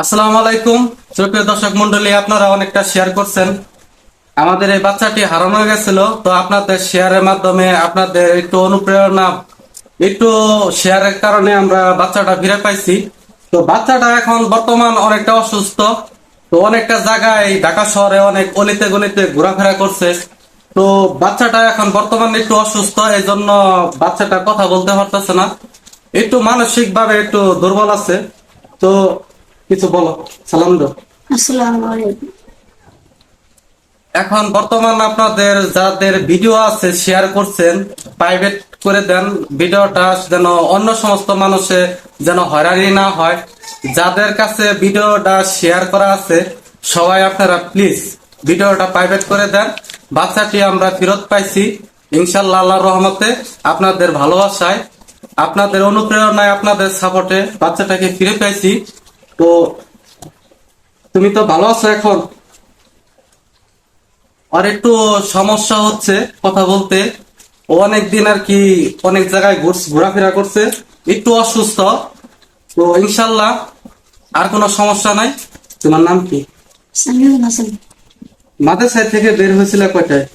আসসালামু আলাইকুম। সুপ্রিয় দর্শক মন্ডলী আপনারা অনেকটা শেয়ার করছেন। আমাদের এই বাচ্চাটি হারানো গেছিল, তো আপনাদের শেয়ারের মাধ্যমে আপনাদের একটু অনুপ্রেরণা, একটু শেয়ারের কারণে আমরা বাচ্চাটা ফিরে পাইছি। তো বাচ্চাটা এখন বর্তমান অনেকটা অসুস্থ, তো অনেকটা জায়গায় ঢাকা শহরে অনেক অলিতে গলিতে ঘোরাফেরা করছে। তো বাচ্চাটা এখন বর্তমানে একটু অসুস্থ এই জন্য বাচ্চাটা কথা বলতে পারতেছে না। একটু মানসিক ভাবে একটু দুর্বল আছে। তো কিছু বলো সালাম দাও। আসসালামু এখন বর্তমান আপনাদের যাদের ভিডিও আছে শেয়ার করছেন প্রাইভেট করে দেন ভিডিওটা যেন অন্য সমস্ত মানুষে যেন হয়রানি না হয়। যাদের কাছে ভিডিওটা শেয়ার করা আছে সবাই আপনারা প্লিজ ভিডিওটা প্রাইভেট করে দেন। বাচ্চাটি আমরা ফেরত পাইছি ইনশাল্লাহ আল্লাহর রহমতে আপনাদের ভালোবাসায় আপনাদের অনুপ্রেরণায় আপনাদের সাপোর্টে বাচ্চাটাকে ফিরে পাইছি। তো তুমি তো ভালো আছো এখন। আর একটু সমস্যা হচ্ছে কথা বলতে। ও অনেক দিন আর কি অনেক জায়গায় ঘুর- ঘোরাফেরা করছে। একটু অসুস্থ। তো ইনশাল্লাহ আর কোনো সমস্যা নাই। তোমার নাম কি? মাদ্রাসায় থেকে বের হয়েছিল কয়টায়?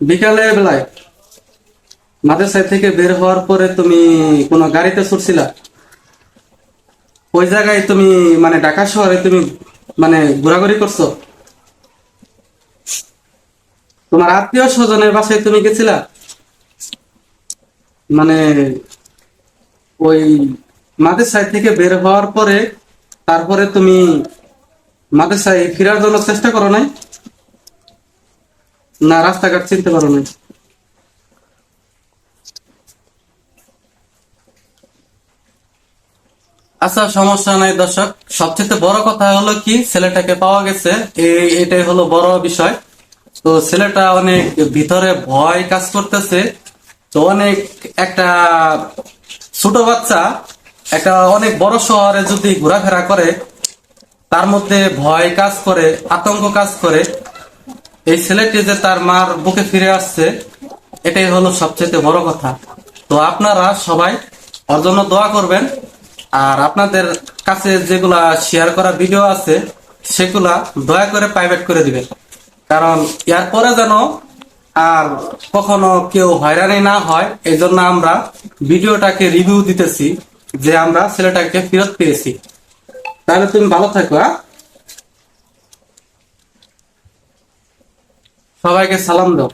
বিকালে বেলায়। মাদ্রাসায় থেকে বের হওয়ার পরে তুমি কোনো গাড়িতে চড়ছিলা? ওই জায়গায় তুমি মানে ঢাকা শহরে তুমি মানে ঘোরাঘুরি করছ? তোমার আত্মীয় স্বজনের বাসায় তুমি গেছিলা? মানে ওই মাদ্রাসায় থেকে বের হওয়ার পরে, তারপরে তুমি মাদ্রাসায় ফেরার জন্য চেষ্টা করো নাই? না, রাস্তাঘাট চিনতে পারো নাই? আচ্ছা সমস্যা নাই দর্শক। সবচেয়ে বড় কথা হলো কি, ছেলেটাকে পাওয়া গেছে। এটাই হলো বড় বিষয়। তো ছেলেটা অনেক ভিতরে ভয় কাজ করতেছে। তো অনেক একটা ছোট বাচ্চা, একটা অনেক বড় শহরে যদি ঘোরাফেরা করে, তার মধ্যে ভয় কাজ করে, আতঙ্ক কাজ করে। এই ছেলেটি যে তার মার বুকে ফিরে আসছে, এটাই হলো সবচেয়ে বড় কথা। তো আপনারা সবাই ওর জন্য দোয়া করবেন। আর আপনাদের কাছে যেগুলা শেয়ার করা ভিডিও আছে, সেগুলা দয়া করে প্রাইভেট করে দিবেন। কারণ এর পরে যেন আর কখনো কেউ হয়রানি না হয় এই জন্য আমরা ভিডিওটাকে রিভিউ দিতেছি, যে আমরা ছেলেটাকে ফেরত পেয়েছি। তাহলে তুমি ভালো থাকো হ্যাঁ? সবাইকে সালাম দাও।